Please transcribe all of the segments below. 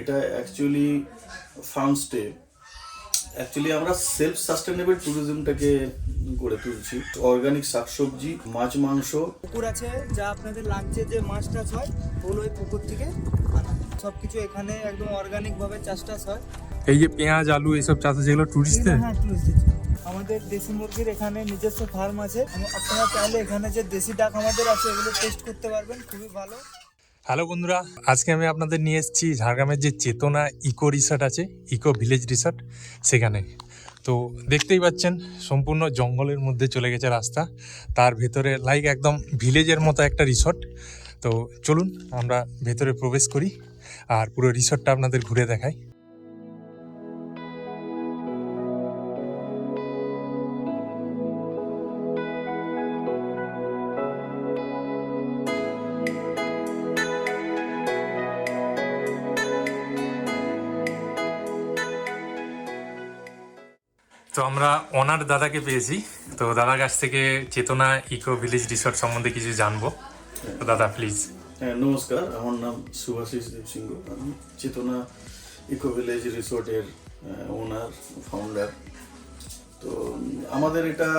এটা actually farm stay actually আমরা self sustainable ট্যুরিজমটাকে গড়ে তুলছি। অর্গানিক শাকসবজি মাছ মাংস। পুকুর আছে যা আপনাদের লাগছে যে মাছ টাছ হয় ওগুলো ওই পুকুর থেকে সব কিছু এখানে একদম অর্গানিক ভাবে চাষ টাস হয়। এই যে পেঁয়াজ আলু এইসব চাষ আছে যেগুলো টুরিস্টদের হ্যাঁ টুরিস্ট আমাদের দেশি মুরগির এখানে নিজস্ব ফার্ম আছে। আপনারা চাইলে এখানে যে দেশি ডাক আমাদের আছে এগুলো টেস্ট করতে পারবেন খুবই ভালো। হ্যালো বন্ধুরা, আজকে আমি আপনাদের নিয়ে এসেছি ঝাড়গ্রামের যে চেতনা ইকো রিসর্ট আছে, ইকো ভিলেজ রিসর্ট সেখানে। তো দেখতেই পাচ্ছেন, সম্পূর্ণ জঙ্গলের মধ্যে চলে গেছে রাস্তা। তার ভেতরে লাইক একদম ভিলেজের মতো একটা রিসর্ট। তো চলুন আমরা ভেতরে প্রবেশ করি আর পুরো রিসর্টটা আপনাদের ঘুরে দেখাই। তো আমরা ওনার দাদাকে পেয়েছি। তো দাদার কাছ থেকে চেতনা ইকো ভিলেজ রিসর্ট সম্বন্ধে কিছু জানব। দাদা প্লিজ হ্যাঁ নমস্কার। আমার নাম সুভাষিস দেব সিংহ আমি চেতনা ইকো ভিলেজ রিসোর্টের ওনার ফাউন্ডার তো, আমাদের এটা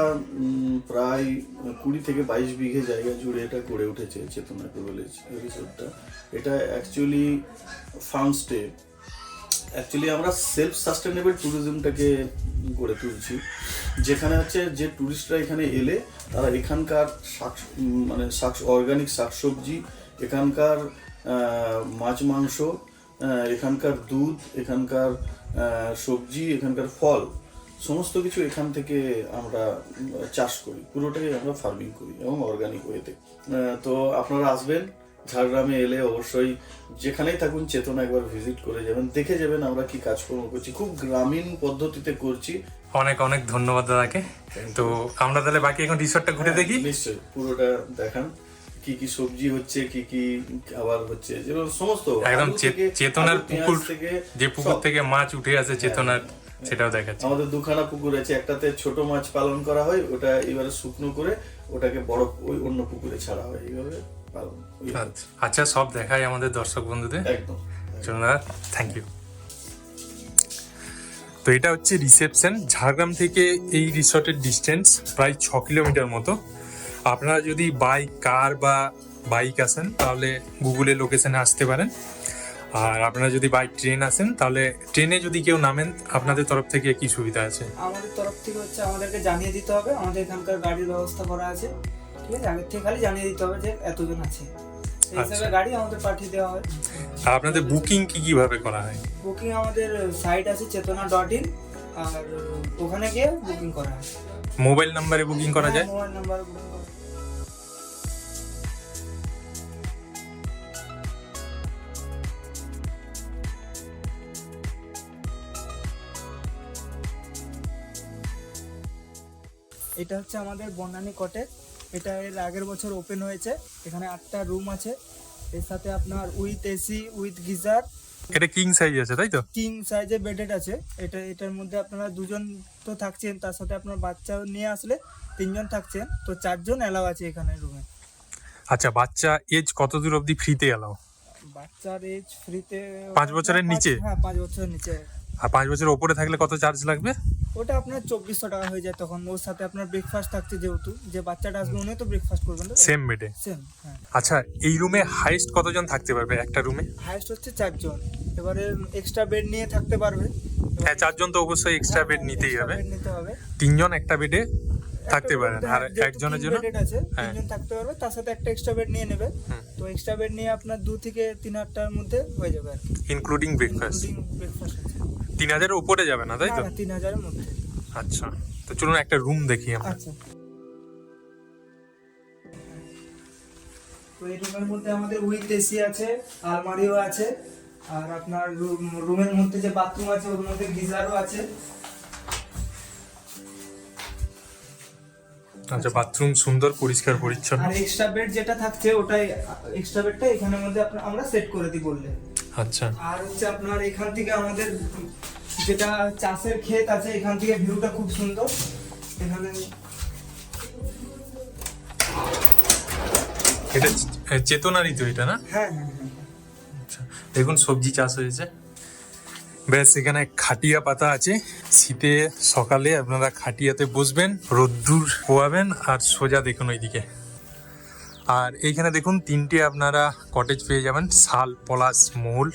প্রায় কুড়ি থেকে বাইশ বিঘে জায়গা জুড়ে এটা গড়ে উঠেছে চেতনা ইকো ভিলেজ রিসোর্টটা। এটা অ্যাকচুয়ালি ফার্ম স্টে অ্যাকচুয়ালি আমরা সেলফ সাস্টেনেবল ট্যুরিজমটাকে গড়ে তুলছি। যেখানে হচ্ছে যে ট্যুরিস্টরা এখানে এলে, তারা এখানকার শাক মানে শাক অর্গানিক শাকসবজি, এখানকার মাছ মাংস এখানকার দুধ, এখানকার সবজি, এখানকার ফল, সমস্ত কিছু এখান থেকে আমরা চাষ করি। পুরোটাই আমরা ফার্মিং করি এবং অর্গানিক ওয়েতে তো আপনারা আসবেন ঝাড়গ্রামে এলে অবশ্যই যেখানেই থাকুন চেতনা একবার ভিজিট করে যাবেন। দেখে যাবেন আমরা কি কাজকর্ম করছি। খুব গ্রামীণ পদ্ধতিতে করছি। অনেক অনেক ধন্যবাদ দাদাকে। তো আমরা তাহলে বাকি এখন রিসর্টটা ঘুরে দেখি। হ্যাঁ, নিশ্চয়ই পুরোটা দেখান। কি কি সবজি হচ্ছে কি কি খাবার হচ্ছে যেমন সমস্ত একদম চেতনার পুকুর থেকে যে পুকুর হ্যাঁ, থেকে মাছ উঠে আছে চেতনার সেটাও দেখাচ্ছে। আমাদের দুখানা পুকুর আছে একটাতে ছোট মাছ পালন করা হয় ওটা এবারে শুকনো করে ওটাকে বড় ওই অন্য পুকুরে ছাড়া হয় এইভাবে। পালন আচ্ছা, আচ্ছা সব দেখাই আমাদের দর্শক বন্ধুদের। একদম থ্যাংক ইউ তো এটা হচ্ছে রিসেপশন ঝাড়গ্রাম থেকে এই রিসর্টের ডিস্টেন্স প্রায় ছ কিলোমিটার মতো। আপনারা যদি বাই কার বা বাইক আসেন তাহলে গুগলে লোকেশনে আসতে পারেন। আর আপনারা যদি বাই ট্রেন আসেন তাহলে ট্রেনে যদি কেউ নামেন আপনাদের তরফ থেকে কি সুবিধা আছে। আমাদের তরফ থেকে হচ্ছে আমাদেরকে জানিয়ে দিতে হবে। আমাদের এখানকার গাড়ির ব্যবস্থা করা আছে। ঠিক আছে আগের থেকে খালি জানিয়ে দিতে হবে যে এতজন আছে। সেই হিসাবে আচ্ছা। গাড়ি আমাদের পাঠিয়ে দেওয়া হয়। আর আপনাদের বুকিং কি কীভাবে করা হয়? বুকিং আমাদের সাইট আছে চেতনা ডট ইন আর ওখানে গিয়ে বুকিং করা হয়। মোবাইল নাম্বারে বুকিং করা যায়? মোবাইল নাম্বার বুকিং করা হয়। এটা হচ্ছে আমাদের বনানী কটেজ এটা এর আগের বছর ওপেন হয়েছে। এখানে আটটা রুম আছে। এর সাথে আপনার উইথ এসি উইথ গিজার। এটা কিং সাইজ আছে তাই তো? কিং সাইজে বেডেড আছে। এটা এটার মধ্যে আপনারা দুজন তো থাকছেন তার সাথে আপনার বাচ্চা নিয়ে আসলে তিনজন থাকছেন। তো চারজন অ্যালাউ আছে এখানে রুমে আচ্ছা বাচ্চা এজ কত দূর অবধি ফ্রিতে এলাও বাচ্চার এজ ফ্রিতে পাঁচ বছরের নিচে? হ্যাঁ পাঁচ বছরের নিচে। আর পাঁচ বছর ওপরে থাকলে কত চার্জ লাগবে? ওটা আপনার চব্বিশশো টাকা হয়ে যায় তখন। ওর সাথে আপনার ব্রেকফাস্ট থাকছে যেহেতু। যে বাচ্চাটা আসবে উনি তো ব্রেকফাস্ট করবেন সেম বেডে সেম হ্যাঁ। আচ্ছা এই রুমে হাইস্ট কতজন থাকতে পারবে একটা রুমে হাইস্ট হচ্ছে চারজন। এবারে এক্সট্রা বেড নিয়ে থাকতে পারবে। হ্যাঁ চারজন তো অবশ্যই এক্সট্রা বেড নিতেই হবে। নিতে হবে। তিনজন একটা বেডে থাকতে একটা পারেন আর একজনের জন্য? হ্যাঁ। তিনজন থাকতে পারবে তার সাথে একটা এক্সট্রা বেড নিয়ে নেবে। তো এক্সট্রা বেড নিয়ে আপনার দু থেকে তিন হাজারটার মধ্যে হয়ে যাবে ইনক্লুডিং ব্রেকফাস্ট ব্রেকফাস্ট তিন হাজারের উপরে যাবে না তাই তো? তিন হাজারের মধ্যে। আচ্ছা তো চলুন একটা রুম দেখি আমরা। আচ্ছা। তো এই রুমের মধ্যে আমাদের উইথ এসি আছে আলমারিও আছে আর আপনার রুমের মধ্যে যে বাথরুম আছে ওর মধ্যে গিজারও আছে। আচ্ছা বাথরুম সুন্দর পরিষ্কার পরিচ্ছন্ন। আর এক্সট্রা বেড যেটা থাকছে ওটাই এক্সট্রা বেডটা এখানের মধ্যে আমরা সেট করে দিই বললে। আচ্ছা। আর হচ্ছে আপনার এখান থেকে আমাদের যেটা চাষের ক্ষেত আছে এখান থেকে ভিউটা খুব সুন্দর। এখানে এটা চেতনারই তো এটা না? হ্যাঁ হ্যাঁ হ্যাঁ। আচ্ছা দেখুন সবজি চাষ হয়েছে। ব্যাস এখানে খাটিয়া পাতা আছে। শীতে সকালে আপনারা খাটিয়াতে বসবেন রোদ্দুর পোয়াবেন আর সোজা দেখুন ওইদিকে। আর এইখানে দেখুন তিনটে আপনারা কটেজ পেয়ে যাবেন শাল পলাশ মহুল।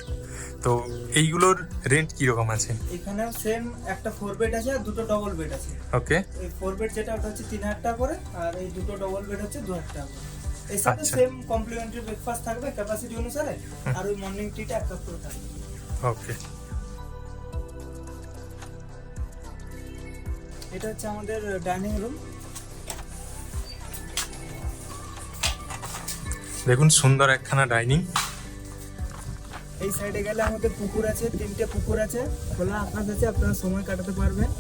তো এইগুলোর রেন্ট কীরকম আছে? এখানেও সেম একটা ফোর বেড আছে আর দুটো ডবল বেড আছে। ওকে এই ফোর বেড যেটা ওটা হচ্ছে তিন হাজার টাকা করে আর এই দুটো ডবল বেড হচ্ছে দু হাজার টাকা করে। এর সাথে। সেম কমপ্লিমেন্টারি ব্রেকফাস্ট থাকবে ক্যাপাসিটি অনুসারে আর ওই মর্নিং টিটা এক কাপ করে থাকবে। ওকে এটা হচ্ছে আমাদের ডাইনিং রুম দেখুন সুন্দর একখানা ডাইনিং। এই সাইডে গেলে আমাদের পুকুর আছে তিনটে পুকুর আছে। খোলা আকাশ আছে আপনারা সময় কাটাতে পারবেন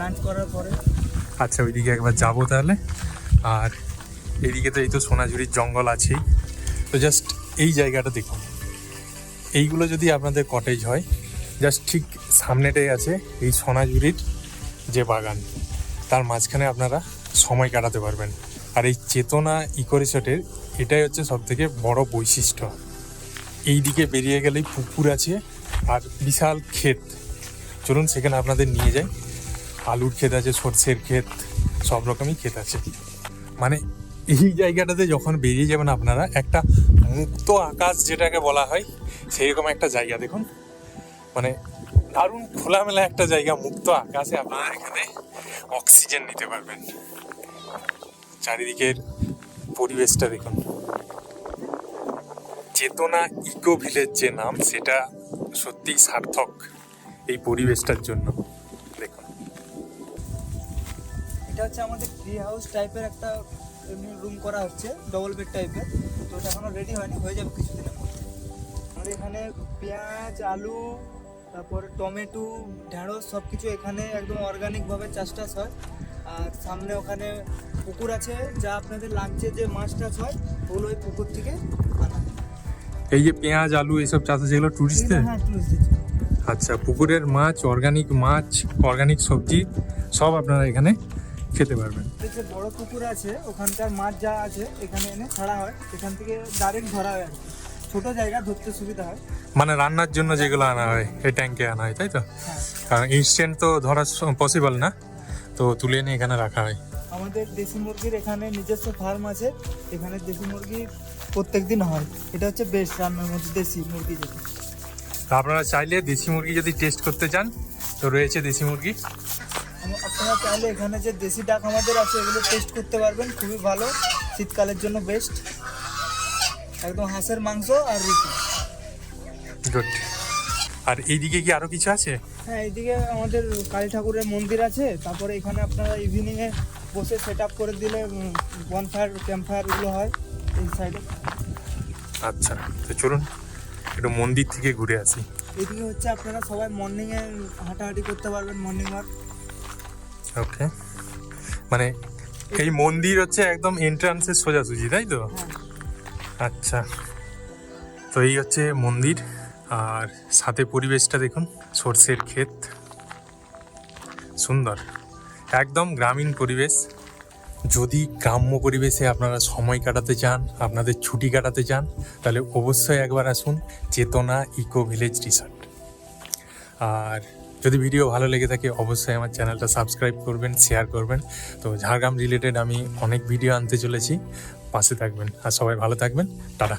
লাঞ্চ করার পরে। আচ্ছা ওইদিকে একবার যাব তাহলে। আর এদিকে তো এই তো সোনাঝুরির জঙ্গল আছেই। তো জাস্ট এই জায়গাটা দেখুন। এইগুলো যদি আপনাদের কটেজ হয় জাস্ট ঠিক সামনেটাই আছে এই সোনাঝুরির যে বাগান। তার মাঝখানে আপনারা সময় কাটাতে পারবেন। আর এই চেতনা ইকো রিসোর্টের এটাই হচ্ছে সব থেকে বড় বৈশিষ্ট্য। এই দিকে বেরিয়ে গেলেই পুকুর আছে আর বিশাল ক্ষেত। চলুন সেখানে আপনাদের নিয়ে যাই। আলুর ক্ষেত আছে, সর্ষের ক্ষেত, সব রকমই ক্ষেত আছে। মানে এই জায়গাটাতে যখন বেরিয়ে যাবেন আপনারা, একটা মুক্ত আকাশ যেটাকে বলা হয় সেই রকম একটা জায়গা দেখুন। মানে দারুণ খোলামেলা একটা জায়গা, মুক্ত আকাশে আপনারা এখানে অক্সিজেন নিতে পারবেন। চারিদিকের পরিবেশটা দেখুন। চেতনা ইকো ভিলেজ যে নাম, সেটা সত্যিই সার্থক এই পরিবেশটার জন্য। দেখুন। এটা হচ্ছে আমাদের ট্রি হাউস টাইপের একটা এমনি রুম করা হচ্ছে ডবল বেড টাইপের তো ওটা এখনও রেডি হয়নি, হয়ে যাবে কিছুদিনের মধ্যে। আমাদের এখানে পেঁয়াজ, আলু, তারপরে টমেটো, ঢেঁড়স সব কিছু এখানে একদম অর্গানিকভাবে চাষ টাস হয়। আর সামনে ওখানে পুকুর আছে যা আপনাদের লাঞ্চে যে মাছ টাছ হয় ওগুলো ওই পুকুর থেকে আনা এই যে পেঁয়াজ আলু এইসব চাষ আছে যেগুলো টুরিস্টদের হ্যাঁ টুরিস্টদের আচ্ছা পুকুরের মাছ অর্গানিক মাছ অর্গানিক সবজি সব আপনারা এখানে খেতে পারবেন। যে বড় পুকুর আছে ওখানকার মাছ যা আছে এখানে এনে ছাড়া হয় এখান থেকে ডাইরেক্ট ধরা হয় ছোট জায়গা ধরতে সুবিধা হয়। মানে রান্নার জন্য যেগুলো আনা হয় এই ট্যাঙ্কে আনা হয় তাই তো? হ্যাঁ। কারণ ইনস্ট্যান্ট তো ধরা পসিবল না। তো তুলে এনে এখানে রাখা হয়। আমাদের দেশি মুরগির এখানে নিজস্ব ফার্ম আছে। এখানে দেশি মুরগি প্রত্যেক দিন হয়। এটা হচ্ছে বেস্ট রান্নার মধ্যে দেশি মুরগি যেটা। তো আপনারা চাইলে দেশি মুরগি যদি টেস্ট করতে চান তো রয়েছে দেশি মুরগি। আপনারা চাইলে এখানে যে দেশি ডাক আমাদের আছে এগুলো টেস্ট করতে পারবেন। খুবই ভালো। শীতকালের জন্য বেস্ট একদম হাঁসের মাংস আর রুটি। গুড আর এইদিকে কি আরও কিছু আছে? হ্যাঁ এইদিকে আমাদের কালী ঠাকুরের মন্দির আছে। তারপরে এখানে আপনারা ইভিনিংয়ে বসে সেট আপ করে দিলে বনফায়ার ক্যাম্প ফায়ার এগুলো হয় এই সাইডে আচ্ছা তো চলুন একটু মন্দির থেকে ঘুরে আসি। এদিকে হচ্ছে আপনারা সবাই মর্নিংয়ে হাঁটাহাঁটি করতে পারবেন মর্নিং ওয়াক ওকে মানে এই মন্দির হচ্ছে একদম এন্ট্রান্সের সোজাসুজি তাই তো? হ্যাঁ। আচ্ছা তো এই হচ্ছে মন্দির। আর সাথে পরিবেশটা দেখুন, সর্ষের ক্ষেত। সুন্দর। একদম গ্রামীণ পরিবেশ। যদি গ্রাম্য পরিবেশে আপনারা সময় কাটাতে চান, আপনাদের ছুটি কাটাতে চান, তাহলে অবশ্যই একবার আসুন চেতনা ইকো ভিলেজ রিসর্ট। আর যদি ভিডিও ভালো লেগে থাকে, অবশ্যই আমার চ্যানেলটা সাবস্ক্রাইব করবেন, শেয়ার করবেন। তো ঝাড়গ্রাম রিলেটেড আমি অনেক ভিডিও আনতে চলেছি। পাশে থাকবেন। আর সবাই ভালো থাকবেন। টাটা।